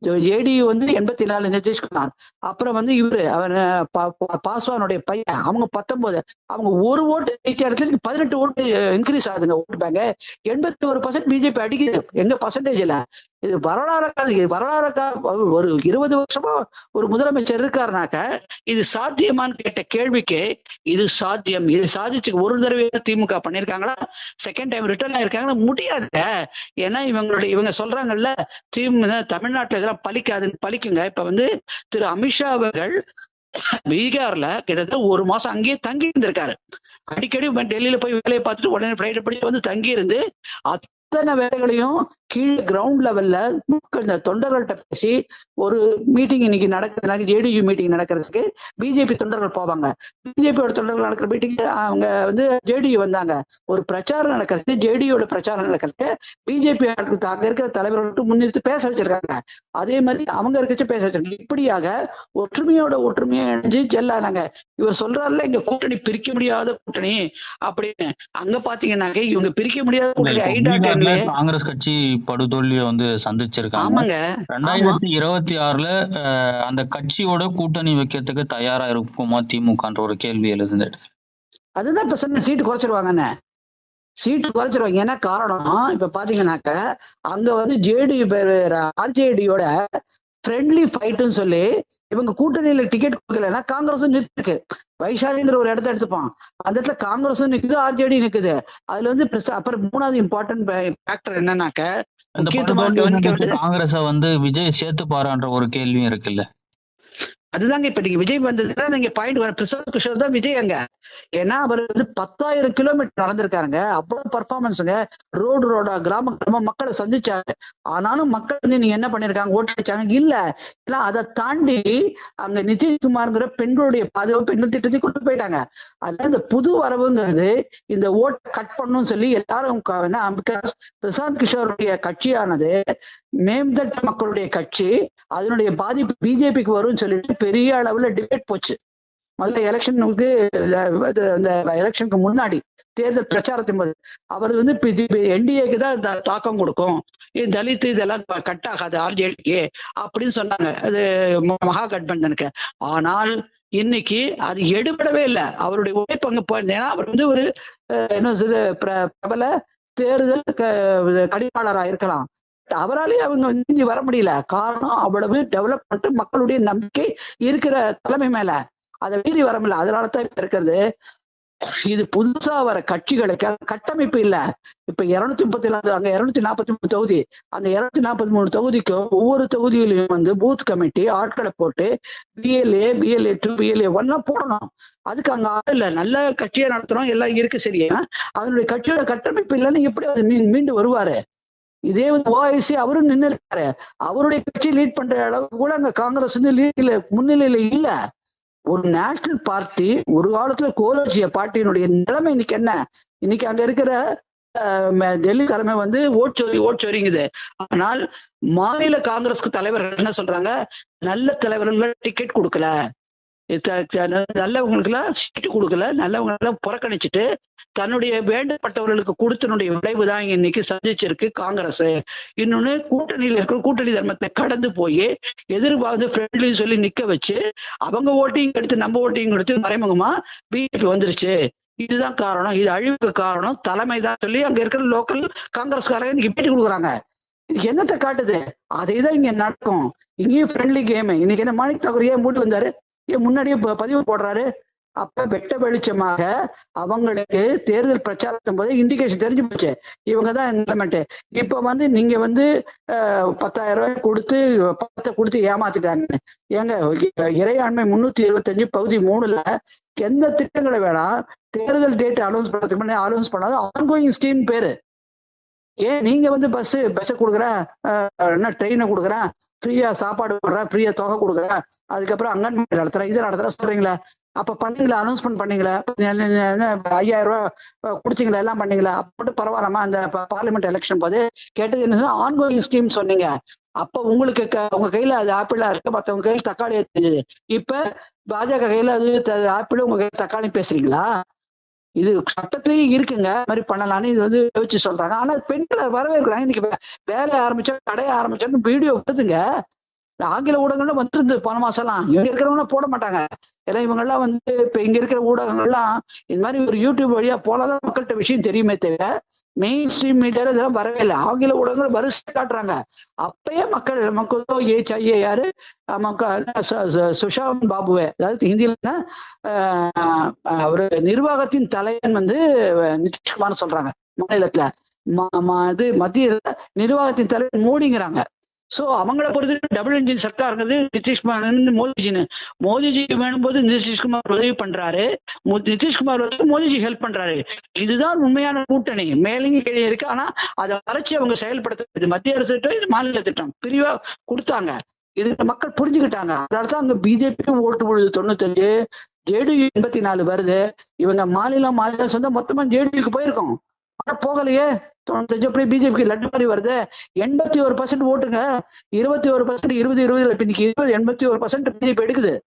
ஜேடியு வந்து எண்பத்தி நாலு நிதிஷ்குமார். அப்புறம் வந்து இவரு அவன் பா- பாஸ்வானுடைய பையன். அவங்க பத்தொன்பது அவங்க ஒரு ஓட்டு ஜெயிச்ச இடத்துல பதினெட்டு ஓட்டு இன்க்ரீஸ் ஆகுதுங்க ஓட்டு பேங்க. எண்பத்தி ஒரு பர்சன்ட் பிஜேபி அடிக்குது. எங்க பர்சன்டேஜ்ல இது வரலாறு வரலாறு ஒரு இருபது வருஷமா ஒரு முதலமைச்சர் இருக்காருனாக்க இது சாத்தியமான்னு கேட்ட கேள்விக்கு இது சாத்தியம். இது சாதிச்சு ஒரு தடவை திமுக பண்ணிருக்காங்களா செகண்ட் டைம் ரிட்டர்ன் ஆயிருக்காங்களா? முடியாது ஏன்னா இவங்களுடைய இவங்க சொல்றாங்கல்ல திமுக தமிழ்நாட்டுல இதெல்லாம் பலிக்காதுன்னு பலிக்குங்க இப்ப வந்து திரு அமித்ஷா அவர்கள் பீகார்ல கிட்டத்தட்ட ஒரு மாசம் அங்கேயே தங்கி இருந்திருக்காரு அடிக்கடி டெல்லியில போய் வேலையை பார்த்துட்டு உடனே ஃபிளைட் படி வந்து தங்கி இருந்து அத்தனை வேலைகளையும் கீழே கிரவுண்ட் லெவல்ல இந்த தொண்டர்கள்ட்ட பேசி ஒரு மீட்டிங் இன்னைக்கு நடக்குதுனாக்க ஜேடியு மீட்டிங் நடக்கிறதுக்கு பிஜேபி தொண்டர்கள் போவாங்க. பிஜேபியோட தொண்டர்கள் நடக்கிற மீட்டிங் அவங்க வந்து ஜேடியு வந்தாங்க. ஒரு பிரச்சாரம் நடக்கிறது ஜேடியோட பிரச்சாரம் நடக்கிறது பிஜேபி அங்க இருக்கிற தலைவர்கள் முன்னிறுத்தி பேச வச்சிருக்காங்க. அதே மாதிரி அவங்க இருக்கச்சு பேச வச்சிருக்காங்க. இப்படியாக ஒற்றுமையோட ஒற்றுமையா இணைஞ்சு ஜெல்லானாங்க இவர் சொல்றாருல இங்க கூட்டணி பிரிக்க முடியாத கூட்டணி அப்படின்னு. அங்க பாத்தீங்கன்னாக்க இவங்க பிரிக்க முடியாத கூட்டணி காங்கிரஸ் கட்சி படுதோல்வியை வந்து சந்திச்சிருக்காங்க. ரெண்டாயிரத்தி இருபத்தி ஆறுல அந்த கட்சியோட கூட்டணி வைக்கிறதுக்கு தயாரா இருக்குமா திமுகன்ற ஒரு கேள்வி எழுதுது அதுதான் இப்ப சொன்ன சீட்டு குறைச்சிருவாங்கன்னு. சீட்டு குறைச்சிருவாங்க. ஏன்னா காரணம் இப்ப பாத்தீங்கன்னாக்க அங்க வந்து ஜேடி ஆர்ஜேடியோட ஃப்ரெண்ட்லி ஃபைட்டுன்னு சொல்லி இவங்க கூட்டணியில டிக்கெட் கொடுக்கலன்னா காங்கிரஸும் நிறுத்திருக்கு. வைஷாலிங்கிற ஒரு இடத்த எடுத்துப்பான். அந்த இடத்துல காங்கிரஸும் நிக்குது ஆர்ஜேடி நிக்குது. அதுல வந்து அப்புறம் மூணாவது இம்பார்ட்டன்ட் ஃபேக்டர் என்னன்னாக்க காங்கிரஸ வந்து விஜய் சேர்த்துப்பாரான்ற ஒரு கேள்வியும் இருக்குல்ல? அதுதாங்க இப்ப நீங்க விஜய் வந்ததுன்னா நீங்க பாயிண்ட் வர பிரசாந்த் கிஷோர் தான் விஜய் அங்க. ஏன்னா அவர் வந்து பத்தாயிரம் கிலோமீட்டர் நடந்திருக்காருங்க. அவ்வளவு பர்ஃபார்மன்ஸுங்க ரோடு ரோடா கிராம கிராம மக்களை சந்திச்சாரு. ஆனாலும் மக்கள் வந்து நீங்க என்ன பண்ணிருக்காங்க? ஓட்டு அடிச்சாங்க. இல்ல. இல்ல அதை தாண்டி அங்க நிதிஷ்குமார்ங்கிற பெண்களுடைய பாதுகாப்பு பெண்கள் திட்டத்தை கொண்டு போயிட்டாங்க. அதனால இந்த புது வரவுங்கிறது இந்த ஓட்டை கட் பண்ணணும்னு சொல்லி எல்லாரும் என்ன, பிரசாந்த் கிஷோருடைய கட்சியானது மேம்பட்ட மக்களுடைய கட்சி அதனுடைய பாதிப்பு பிஜேபிக்கு வரும்னு சொல்லிட்டு பெரிய அளவுல டிபேட் போச்சு. முதல்ல எலெக்ஷனுக்கு அந்த எலெக்ஷனுக்கு முன்னாடி தேர்தல் பிரச்சாரத்தின் போது அவர் வந்து என்டிஏக்கு தான் தாக்கம் கொடுக்கும். இது தலித் இதெல்லாம் கட் ஆகாது ஆர்ஜேடிக்கு அப்படின்னு சொன்னாங்க. அது ம- மகா கட்பந்தனுக்கு ஆனால் இன்னைக்கு அது எடுபடவே இல்லை. அவருடைய உழைப்பு அங்க போயிருந்தேன்னா அவர் வந்து ஒரு அஹ், என்ன சொல்றது பிர- பிரபல தேர்தல் க- இருக்கலாம். அவராலே அவங்க இஞ்சி வர முடியல. காரணம் அவ்வளவு டெவலப்மெண்ட் மக்களுடைய நம்பிக்கை இருக்கிற தலைமை மேல. அதை மீறி வர முடியல. அதனாலதான் இப்ப இருக்கிறது. இது புதுசா வர கட்சிகளுக்கு கட்டமைப்பு இல்ல. இப்ப இருநூத்தி முப்பத்தி நாலு அங்க இருநூத்தி நாற்பத்தி மூணு தொகுதி. அந்த இருநூத்தி நாற்பத்தி மூணு தொகுதிக்கும் ஒவ்வொரு தொகுதியிலையும் வந்து பூத் கமிட்டி ஆட்களை போட்டு பிஎல்ஏ பிஎல்ஏ டூ பிஎல்ஏ ஒன்னா போடணும். அதுக்கு அங்க ஆள் இல்ல. நல்ல கட்சியை நடத்துறோம். எல்லாம் இருக்கு சரியா. அதனுடைய கட்சியோட கட்டமைப்பு இல்லைன்னு எப்படி அது மீண்டு வருவாரு. இதே வந்து ஓஐசி அவரும் நின்று இருக்காரு அவருடைய கட்சி லீட் பண்ற அளவுக்கு கூட அங்க காங்கிரஸ் வந்து லீட்ல முன்னிலையில இல்ல. ஒரு நேஷனல் பார்ட்டி ஒரு காலத்துல கோலர்ஜிய பார்ட்டியினுடைய நிலைமை இன்னைக்கு என்ன? இன்னைக்கு அங்க இருக்கிற டெல்லி தலைமை வந்து ஓட்சோரி ஓட்சோரிங்குது ஆனால் மாநில காங்கிரஸ்க்கு தலைவர்கள் என்ன சொல்றாங்க? நல்ல தலைவர்கள் டிக்கெட் கொடுக்கல. நல்லவங்களுக்கெல்லாம் சீட்டு கொடுக்கல. நல்லவங்களெல்லாம் புறக்கணிச்சிட்டு தன்னுடைய வேண்டப்பட்டவர்களுக்கு கொடுத்தனுடைய விளைவு தான் இன்னைக்கு சந்திச்சிருக்கு காங்கிரஸ். இன்னொன்னு கூட்டணியில் இருக்கிற கூட்டணி தர்மத்தை கடந்து போய் எதிர்பார்த்து ஃப்ரெண்ட்லி சொல்லி நிக்க வச்சு அவங்க ஓட்டிங் எடுத்து நம்ம ஓட்டிங் எடுத்து மறைமுகமா பிஜேபி வந்துருச்சு. இதுதான் காரணம். இது அழிவுக்கு காரணம். தலைமை தான் சொல்லி அங்க இருக்கிற லோக்கல் காங்கிரஸ்காரங்க இன்னைக்கு பேட்டி கொடுக்குறாங்க. இது என்னத்தை காட்டுது? அதே தான் இங்க நடக்கும். இங்கேயும் ஃப்ரெண்ட்லி கேமு இன்னைக்கு என்ன மாணிக் தாக்கூர் ஏன் வந்தாரு? ஏன் முன்னாடியே பதிவு போடுறாரு. அப்ப வெட்ட வெளிச்சமாக அவங்களுக்கு தேர்தல் பிரச்சாரத்தின் போது இண்டிகேஷன் தெரிஞ்சு போச்சு. இவங்க தான் இம்ப்ளிமெண்ட் இப்ப வந்து நீங்க வந்து பத்தாயிரம் ரூபாய் கொடுத்து பணத்தை கொடுத்து ஏமாத்திட்டாங்க. ஏங்க இறையாண்மை முன்னூத்தி இருபத்தஞ்சு பகுதி மூணுல எந்த திட்டங்களை வேணா தேர்தல் டேட் அனௌன்ஸ் பண்றதுக்கு முன்னாடி அனௌன்ஸ் பண்ணாத ஆன்கோயிங் ஸ்கீம் பேரு. ஏன் நீங்க வந்து பஸ் பஸ் கொடுக்குறேன். என்ன ட்ரெயினை கொடுக்குறேன். ஃப்ரீயா சாப்பாடு கொடுக்குறேன் ஃப்ரீயா தொகை கொடுக்குறேன். அதுக்கப்புறம் அங்கன்வாடி நடத்துறேன். இதை நடத்துறேன் சொல்றீங்களா. அப்ப பண்ணீங்களா? அனௌன்ஸ்மெண்ட் பண்ணீங்களா? ஐயாயிரம் ரூபாய் கொடுத்தீங்களா? எல்லாம் பண்ணீங்களா? அப்ப மட்டும் பரவாயில்லமா அந்த பார்லிமெண்ட் எலெக்ஷன் போது கேட்டது என்ன ஆன்கோயிங் ஸ்கீம் சொன்னீங்க. அப்ப உங்களுக்கு உங்க கையில அது ஆப்பிளா இருக்கு மத்தவங்க கையில் தக்காளியா தெரிஞ்சது. இப்ப பாஜக கையில அது ஆப்பிள் உங்க கையில தக்காளி பேசுறீங்களா? இது சட்டத்திலேயே இருக்குங்க. மாதிரி பண்ணலாம்னு இது வந்து யோசிச்சு சொல்றாங்க. ஆனா பெண்களை வரவேற்கிறாங்க. இன்னைக்கு வேலையை வேலை ஆரம்பிச்சா கடைய ஆரம்பிச்சோன்னு வீடியோ வருதுங்க. ஆங்கில ஊடகங்கள்ல வந்துருந்து போன மாசம் எல்லாம் இங்க இருக்கிறவங்க போட மாட்டாங்க. ஏன்னா இவங்க எல்லாம் வந்து இப்ப இங்க இருக்கிற ஊடகங்கள்லாம் இந்த மாதிரி ஒரு யூடியூப் வழியா போலதான் மக்கள்கிட்ட விஷயம் தெரியுமே தவிர மெயின் ஸ்ட்ரீம் மீடியால இதெல்லாம் வரவே இல்லை. ஆங்கில ஊடகங்கள் வரிசை காட்டுறாங்க. அப்பயே மக்கள் மக்களோ ஏச் ஐஏ யாரு? அஹ் மக்க- சு- பாபுவே அதாவது ஹிந்தியில ஒரு நிர்வாகத்தின் தலைவன் வந்து நிதிஷ்குமார் சொல்றாங்க மாநிலத்துல. இது மத்திய நிர்வாகத்தின் தலைவர் மோடிங்கிறாங்க. சோ அவங்கள பொறுத்து டபுள் இன்ஜின் சர்க்காருங்கிறது நிதிஷ்குமார் மோடிஜின்னு மோடிஜிக்கு வேணும்போது நிதிஷ்குமார் உதவி பண்றாரு. நிதிஷ்குமார் வந்து மோடிஜி ஹெல்ப் பண்றாரு. இதுதான் உண்மையான கூட்டணி. மேலேயும் கீழே இருக்கு. ஆனா அதை வளர்ச்சி அவங்க செயல்படுத்துறது. இது மத்திய அரசு திட்டம் இது மாநில திட்டம். பிரிவா கொடுத்தாங்க. இது மக்கள் புரிஞ்சுக்கிட்டாங்க. அதனாலதான் அங்க பிஜேபிக்கு ஓட்டு விழுது தொண்ணூத்தஞ்சு. ஜேடியு எண்பத்தி நாலு வருது. இவங்க மாநிலம் மாநிலம் சொந்த மொத்தமா ஜேடியுக்கு போயிருக்கோம். போகலையே. தொண்ணூத்தஞ்சு அப்படியே பிஜேபிக்கு லட்டு மாதிரி வருது. எண்பத்தி ஒரு பர்சன்ட் ஓட்டுங்க. இருபத்தி ஒரு பர்சன்ட் இருபது இருபது இப்ப இன்னைக்கு இருபது எண்பத்தி ஒரு பர்சன்ட் பிஜேபி எடுக்குது.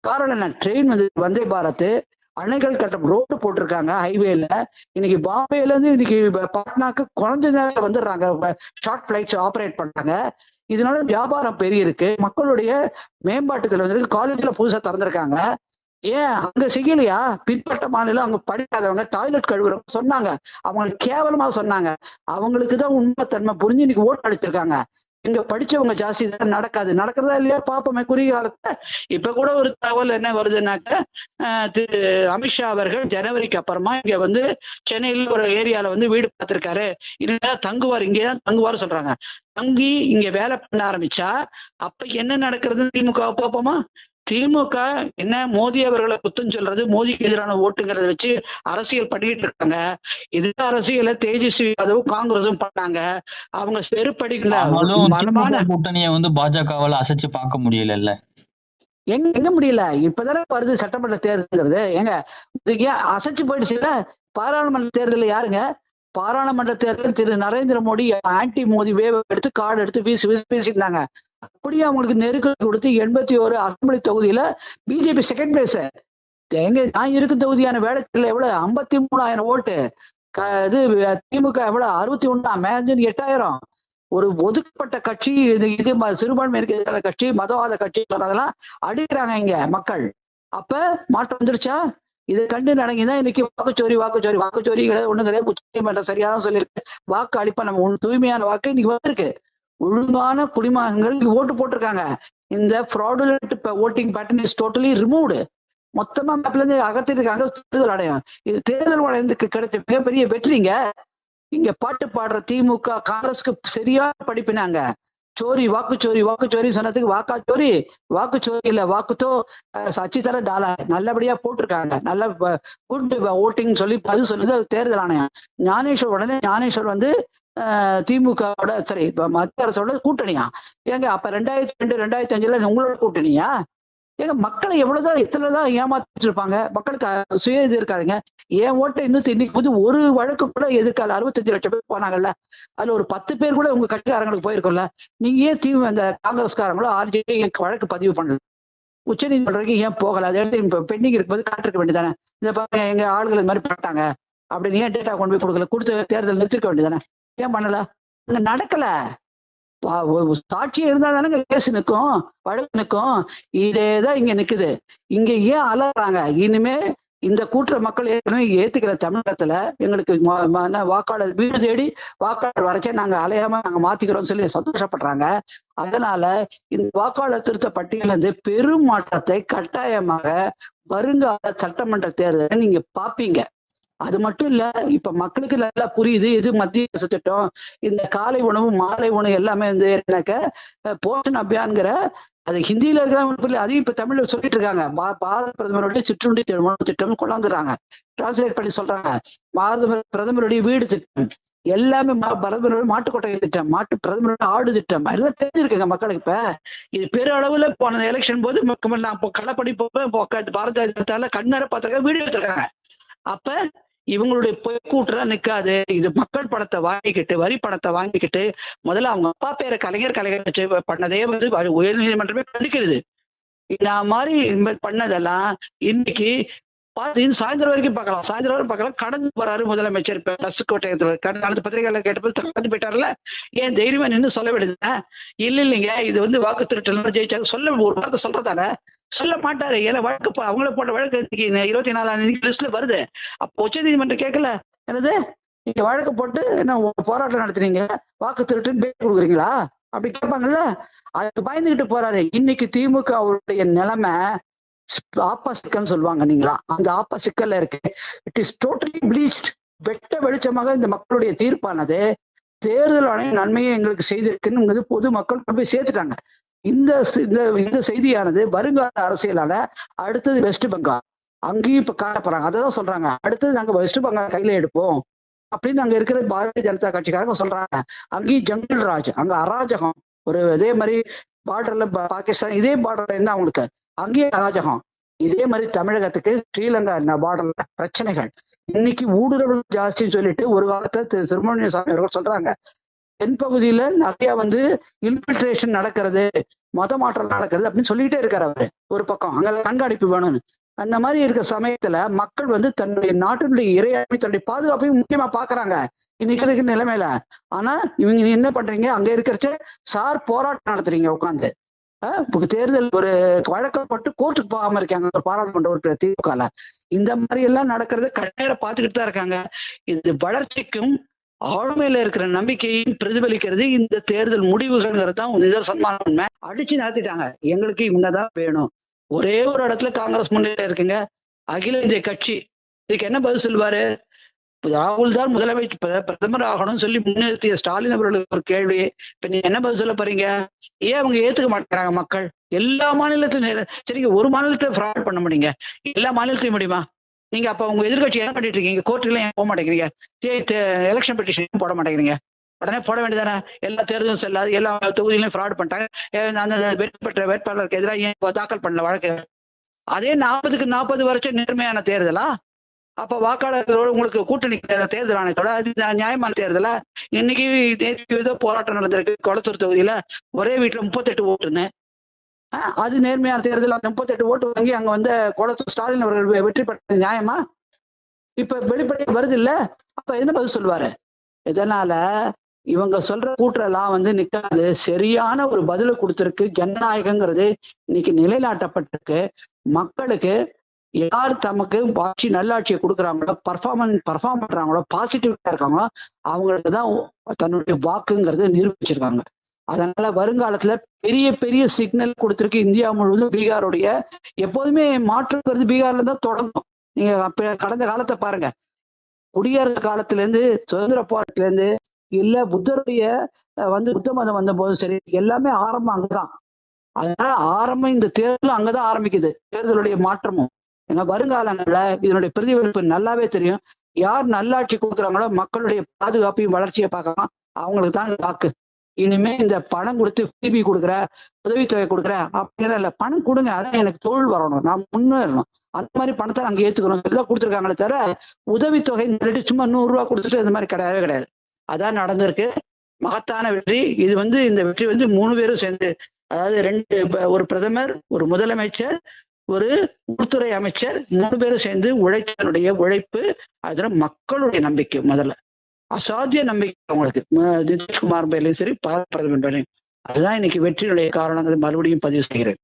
காரணம் என்ன? ட்ரெயின் வந்து வந்தே பாரத். அணைகள் கட்டம் ரோடு போட்டிருக்காங்க ஹைவேல. இன்னைக்கு பாம்பேல இருந்து இன்னைக்கு பாட்னாக்கு குறைஞ்ச நேரத்தில் வந்துடுறாங்க. ஷார்ட் ஃபிளைட்ஸ் ஆப்ரேட் பண்றாங்க. இதனால வியாபாரம் பெரிய இருக்கு மக்களுடைய மேம்பாட்டுத்தில் வந்து காலேஜ்ல புதுசா திறந்திருக்காங்க. ஏன்? அங்க செய்யலையா? பின்பட்ட மாநிலம் அங்க படிக்காதவங்க டாய்லெட் கழுவுறவங்க சொன்னாங்க. அவங்களுக்கு கேவலமா சொன்னாங்க. அவங்களுக்கு தான் உண்மைத்தன்மை புரிஞ்சு இன்னைக்கு ஓட்டு அடிச்சிருக்காங்க. இங்க படிச்சவங்க ஜாஸ்தி தான் நடக்காது. நடக்கிறதா இல்லையா பாப்போமே குறுகிய காலத்துல. இப்ப கூட ஒரு தகவல் என்ன வருதுன்னாக்க திரு அமித்ஷா அவர்கள் ஜனவரிக்கு அப்புறமா இங்க வந்து சென்னையில் ஒரு ஏரியால வந்து வீடு பார்த்திருக்காரு. இல்லைன்னா தங்குவார் இங்கேதான் தங்குவார் சொல்றாங்க. தங்கி இங்க வேலை பண்ண ஆரம்பிச்சா அப்ப என்ன நடக்கிறதுன்னு திமுக பார்ப்போமா? திமுக என்ன மோடி அவர்களை குத்தம் சொல்றது மோடிக்கு எதிரான ஓட்டுங்கிறத வச்சு அரசியல் பண்ணிட்டு இருக்காங்க. இது அரசியல தேஜஸ்வி யாதவும் காங்கிரஸும் பண்ணாங்க. அவங்க செருப்படிக்கல. ஆனாலும் மனமான கூட்டணியை வந்து பாஜகவால அசைச்சு பார்க்க முடியல எங்க எங்க முடியல? இப்பதானே வருது சட்டமன்ற தேர்தல்ங்கிறது. ஏன் அசைச்சு போயிடுச்சுல்ல? பாராளுமன்ற தேர்தல் யாருங்க? பாராளுமன்ற தேர்தல் திரு நரேந்திர மோடி ஆன்டி மோடி வேவ் எடுத்து கார்டு எடுத்து வீசி வீசி பேசியிருந்தாங்க அப்படியே அவங்களுக்கு நெருக்கடி கொடுத்து எண்பத்தி ஒரு அசம்பிளி தொகுதியில பிஜேபி செகண்ட் பிளேஸ் எங்க நான் இருக்கும் தொகுதியான வேடத்துல எவ்வளவு? ஐம்பத்தி மூணாயிரம் ஓட்டு. இது திமுக எவ்வளவு? அறுபத்தி ஒண்ணா? மேஞ்சன் எட்டாயிரம். ஒரு ஒதுக்கப்பட்ட கட்சி இது இது சிறுபான்மை கட்சி மதவாத கட்சி சொல்றதெல்லாம் அடிக்கிறாங்க இங்க மக்கள். அப்ப மாற்றம் வந்துருச்சா? இதை கண்டு நடங்கிதான் இன்னைக்கு வாக்குச்சோரி வாக்குச்சோரி வாக்குச்சோரி கிடையாது ஒண்ணும் கிடையாது. உச்சநீதிமன்றம் சரியாதான் சொல்லியிருக்கு வாக்கு அளிப்பா நம்ம உண்- தூய்மையான வாக்கு இன்னைக்கு வந்திருக்கு. ஒழுங்கான குடிமகன்கள் ஓட்டு போட்டிருக்காங்க. இந்த fraudulent voting pattern is totally removed மொத்தமா மேப்ல இருந்து அகத்திருக்காங்க தேர்தல் அடையும். இது தேர்தல் அடையதுக்கு கிடைச்ச மிகப்பெரிய வெற்றிங்க. இங்க பாட்டு பாடுற திமுக காங்கிரஸ்க்கு சரியா படிப்பினாங்க. சோரி வாக்குச்சோரி வாக்குச்சோரி சொன்னதுக்கு வாக்கு வாக்குச்சோரி இல்ல வாக்குத்தோ அஹ், சச்சிதர டாலர் நல்லபடியா போட்டிருக்காங்க நல்ல குட் ஓட்டிங் சொல்லி அது சொல்லுது அது தேர்தல் ஆணையம் ஞானேஸ்வர் உடனே ஞானேஸ்வர் வந்து திமுகவோட சரி இப்ப மத்திய அரசோட கூட்டணியா ஏங்க அப்ப ரெண்டாயிரத்தி ரெண்டு ரெண்டாயிரத்தி அஞ்சுல உங்களோட கூட்டணியா ஏங்க மக்களை எவ்வளவுதான் எத்தனைதான் ஏமாத்திட்டு இருப்பாங்க மக்களுக்கு சுய இது இருக்காதுங்க. என் ஓட்டை இன்னும் இன்னைக்கு போது ஒரு வழக்கு கூட எதிர்க்கால. அறுபத்தஞ்சு லட்சம் பேர் போனாங்கல்ல. அதுல ஒரு பத்து பேர் கூட உங்க கட்சிக்காரங்களுக்கு போயிருக்கோம்ல. நீங்க ஏன் தீ அந்த காங்கிரஸ்காரங்களோ ஆர்ஜேடி வழக்கு பதிவு பண்ணல? உச்ச நீதிமன்றம் ஏன் போகல? அதை எடுத்து பெண்டிங் இருக்கும்போது காட்டிருக்க வேண்டியதானே இந்த பாருங்க எங்க ஆளுகள் இந்த மாதிரி பண்ணிட்டாங்க அப்படின்னு ஏன் டேட்டா கொண்டு போய் கொடுக்கல? கொடுத்து தேர்தல் நிறுத்திருக்க வேண்டியதானே ஏன் பண்ணல? நடக்கல. சாட்சி இருந்தா தானே கேஸ் நிக்கும் வழக்கு நிக்கும் இதேதான் இங்க நிக்குது. இங்க ஏன் அலறாங்க? இனிமே இந்த கூட்டுற மக்கள் ஏற்கனவே ஏத்துக்கிற தமிழகத்துல எங்களுக்கு ம- ம- வாக்காளர் வீடு தேடி வாக்காளர் வரைச்சே நாங்க அலையாம நாங்க மாத்திக்கிறோம் சொல்லி சந்தோஷப்படுறாங்க. அதனால இந்த வாக்காளர் திருத்த பட்டியல இருந்து பெரும் மாற்றத்தை கட்டாயமாக வருங்கால சட்டமன்ற தேர்தலை நீங்க பாப்பீங்க. அது மட்டும் இல்ல இப்ப மக்களுக்கு நல்லா புரியுது இது மத்திய அரசு திட்டம் இந்த காலை உணவு மாலை உணவு எல்லாமே வந்து என்னக்க போஷன் அபியான்கிற அது ஹிந்தியில இருக்கிற அதையும் இப்ப தமிழ்ல சொல்லிட்டு இருக்காங்க. பா- பாரத பிரதமருடைய சிற்றுண்டி உணவு திட்டம் கொண்டாந்துறாங்க. டிரான்ஸ்லேட் பண்ணி சொல்றாங்க. பாரத பிரதமருடைய வீடு திட்டம். எல்லாமே மா- பிரதமருடைய மாட்டுக்கொட்டை திட்டம் மாட்டு பிரதமருடைய ஆடு திட்டம் எல்லாம் தெரிஞ்சிருக்குங்க மக்களுக்கு இப்ப. இது பெருளவுல போன எலெக்ஷன் போது மக்கள் நான் இப்போ களப்படி போக ஜனதால கண்ணார பார்த்திருக்காங்க வீடியோ எடுத்திருக்காங்க. அப்ப இவங்களுடைய பொய்க்கூட்டுலாம் நிக்காது. இது மக்கள் படத்தை வாங்கிக்கிட்டு வரி பணத்தை வாங்கிக்கிட்டு முதல்ல அவங்க அப்பா பேரை கலைஞர் கலைஞர் வச்சு பண்ணதே வந்து உயர் நீதிமன்றமே கண்டிக்கிறது. நான் இந்த மாதிரி பண்ணதெல்லாம் இன்னைக்கு பார்த்து சாயந்தரம் வரைக்கும் பார்க்கலாம். சாயந்தரம் வரைக்கும் பார்க்கலாம். கடந்து போறாரு முதலமைச்சர் பஸ் கோட்டயத்துல. கடந்து அடுத்த பத்திரிகையில கேட்டபோது கடந்து போயிட்டார்ல ஏன் தைரியமா நின்னு சொல்ல விடுங்க. இல்ல இல்லைங்க. இது வந்து வாக்கு திருட்டு ஜெயிச்சாங்க சொல்ல ஒரு வார்த்தை சொல்றதானே சொல்ல மாட்டாரு. ஏன்னா வழக்கு அவங்கள போட்ட வழக்கு இருபத்தி நாலாம் தேதி லிஸ்ட்ல வருது. அப்போ உச்ச நீதிமன்றம் கேட்கல என்னது? நீங்க வழக்கு போட்டு என்ன போராட்டம் நடத்துறீங்க வாக்கு திருட்டுன்னு பேர் கொடுக்குறீங்களா? அப்படி கேட்பாங்கல்ல அதுக்கு பயந்துகிட்டு போறாரு. இன்னைக்கு திமுக அவருடைய நிலைமை ஆப்பா சிக்கல்னு சொல்லுவாங்க நீங்களா அந்த ஆப்பாசிக்கல்ல இருக்கு. இட் இஸ் டோட்டலி பிளீச்ட் வெட்ட வெளிச்சமாக இந்த மக்களுடைய தீர்ப்பானது. தேர்தல் ஆணைய நன்மையை எங்களுக்கு செய்திருக்குன்னு பொது மக்கள் கொண்டு போய் சேர்த்துட்டாங்க. இந்த இந்த இந்த செய்தியானது வருங்கால அரசியலால அடுத்தது வெஸ்ட் பெங்கால் அங்கேயும் இப்ப காட்ட போறாங்க. தான் சொல்றாங்க. அடுத்தது நாங்க வெஸ்ட் பெங்கால் கையில எடுப்போம். அப்படின்னு அங்க இருக்கிற பாரதிய ஜனதா கட்சிக்காரங்க சொல்றாங்க. அங்கேயும் ஜங்கல் ராஜ் அங்க அராஜகம். ஒரு இதே மாதிரி பார்டர்ல பாகிஸ்தான் இதே பார்டர்ல இருந்தா அவங்களுக்கு அங்கேயே அராஜகம். இதே மாதிரி தமிழகத்துக்கு ஸ்ரீலங்கா பார்டர்ல பிரச்சனைகள். இன்னைக்கு ஊடுருவல் ஜாஸ்தின்னு சொல்லிட்டு ஒரு காலத்துல திரு சுப்பிரமணிய சாமி அவர்கள் சொல்றாங்க. தென்பகுதியில நிறைய வந்து இன்ஃபில்ட்ரேஷன் நடக்கிறது மத மாற்றம் நடக்கிறது அப்படின்னு சொல்லிட்டே இருக்காரு அவரு. ஒரு பக்கம் அங்க கண்காணிப்பு வேணும்னு. அந்த மாதிரி இருக்க சமயத்துல மக்கள் வந்து தன்னுடைய நாட்டினுடைய இறையாமை தன்னுடைய பாதுகாப்பையும் முக்கியமா பாக்குறாங்க. இன்னைக்கு இருக்கிற நிலைமையில. ஆனா இவங்க நீ என்ன பண்றீங்க? அங்க இருக்கிறச்ச சார் போராட்டம் நடத்துறீங்க உட்காந்து தேர்தல் ஒரு வழக்கப்பட்டு கோர்ட்டுக்கு போகாம இருக்காங்க. ஒரு பாராளுமன்ற உறுப்பினர் திமுகல. இந்த மாதிரி எல்லாம் நடக்கிறது கண்ணேர பார்த்துக்கிட்டு தான் இருக்காங்க. இது வளர்ச்சிக்கும் ஆளுமையில இருக்கிற நம்பிக்கையும் பிரதிபலிக்கிறது இந்த தேர்தல் முடிவுகள்ங்கிறது தான் நிதர்சனமான உண்மை. அடிச்சு நடத்திட்டாங்க. எங்களுக்கு இவங்கதான் வேணும். ஒரே ஒரு இடத்துல காங்கிரஸ் முன்னிலை இருக்குங்க. அகில இந்திய கட்சி. இதுக்கு என்ன பதில் சொல்வாரு ராகுல் தான் முதலமைச்சர் பிரதமர் ஆகணும்னு சொல்லி முன்னிறுத்திய ஸ்டாலின் அவர்களுக்கு ஒரு கேள்வி. இப்ப நீங்க என்ன பதில் சொல்ல போறீங்க? ஏன் அவங்க ஏத்துக்க மாட்டேங்கிறாங்க மக்கள்? எல்லா மாநிலத்திலும் சரிங்க ஒரு மாநிலத்தை ஃப்ராட் பண்ண முடியுங்க. எல்லா மாநிலத்தையும் முடியுமா? நீங்க அப்ப உங்க எதிர்கட்சி என்ன பண்ணிட்டு இருக்கீங்க? கோர்ட்டுல ஏன் போக மாட்டேங்கிறீங்க? எலெக்ஷன் பெட்டிஷன் போட மாட்டேங்கிறீங்க? உடனே போட வேண்டியதானே எல்லா தேர்தலும் செல்லாது. எல்லா தொகுதியிலும் ஃப்ராட் பண்ணிட்டாங்க. அந்த வெற்றி பெற்ற வேட்பாளருக்கு எதிராக ஏன் தாக்கல் பண்ணல வழக்கு? அதே நாற்பதுக்கு நாற்பது வருஷம் நேர்மையான தேர்தலா? அப்ப வாக்காளர்களோட உங்களுக்கு கூட்டணி தேர்தல் ஆணையத்தோட அது நியாயமான தேர்தலா? இன்னைக்கு நேற்று ஏதோ போராட்டம் நடந்திருக்கு கொளத்தூர் தொகுதியில. ஒரே வீட்டுல முப்பத்தெட்டு ஓட்டுன்னு ஆஹ் அது நேர்மையான தேர்தல்? அந்த முப்பத்தெட்டு ஓட்டு வாங்கி அங்க வந்து கொளத்தூர் ஸ்டாலின் அவர்கள் வெற்றி பெற்ற நியாயமா? இப்ப வெளிப்படையா வருது இல்ல? அப்ப என்ன பதில் சொல்லுவாரு? இதனால இவங்க சொல்ற கூற்றெல்லாம் வந்து நிக்காது. சரியான ஒரு பதில கொடுத்துருக்கு. ஜனநாயகங்கிறது இன்னைக்கு நிலைநாட்டப்பட்டிருக்கு. மக்களுக்கு யார் தமக்கு ஆட்சி நல்லாட்சியை கொடுக்குறாங்களோ பர்ஃபார்மன் பர்ஃபார்ம் பண்றாங்களோ பாசிட்டிவிட்டா இருக்காங்களோ அவங்களுக்கு தான் தன்னுடைய வாக்குங்கிறத நிரூபிச்சிருக்காங்க. அதனால வருங்காலத்துல பெரிய பெரிய சிக்னல் கொடுத்திருக்கு இந்தியா முழுவதும் பீகாருடைய. எப்போதுமே மாற்றுங்கிறது பீகார்ல தான் தொடங்கும். நீங்க அப்ப கடந்த காலத்தை பாருங்க. குடியரசு காலத்துல இருந்து சுதந்திர போராட்டத்துல இருந்து இல்ல புத்தருடைய வந்து புத்த மதம் வந்த போதும் சரி எல்லாமே ஆரம்பம் அங்கதான். அதனால ஆரம்பம் இந்த தேர்தலும் அங்கதான் ஆரம்பிக்குது. தேர்தலுடைய மாற்றமும். ஏன்னா வருங்காலங்கள்ல இதனுடைய பிரதிபலிப்பு நல்லாவே தெரியும். யார் நல்லாட்சி கொடுக்குறாங்களோ மக்களுடைய பாதுகாப்பையும் வளர்ச்சியை பார்க்கலாம் அவங்களுக்கு தான் வாக்கு. இனிமே இந்த பணம் கொடுத்து பிபி கொடுக்குற உதவித்தொகை கொடுக்குற அப்படிங்கிற இல்லை. பணம் கொடுங்க அதான் எனக்கு தொழில் வரணும். நான் முன்னேறணும் அந்த மாதிரி பணத்தை நாங்கள் ஏற்றுக்கிறோம் எல்லாம் கொடுத்துருக்காங்களே தவிர உதவித்தொகை சும்மா நூறு ரூபா கொடுத்துட்டு இந்த மாதிரி கிடையவே கிடையாது. அதான் நடந்திருக்கு. மகத்தான வெற்றி. இது வந்து இந்த வெற்றி வந்து மூணு பேரும் சேர்ந்து அதாவது ரெண்டு ஒரு பிரதமர் ஒரு முதலமைச்சர் ஒரு உள்துறை அமைச்சர் மூணு பேரும் சேர்ந்து உழைத்தனுடைய உழைப்பு அதுல மக்களுடைய நம்பிக்கை முதல்ல. அசாத்திய நம்பிக்கை அவங்களுக்கு. நிதிஷ்குமார் பேர்லயும் சரி பாரத பிரதமர் அதுதான் இன்னைக்கு வெற்றியுடைய காரணங்கிறது மறுபடியும் பதிவு செய்கிறேன்.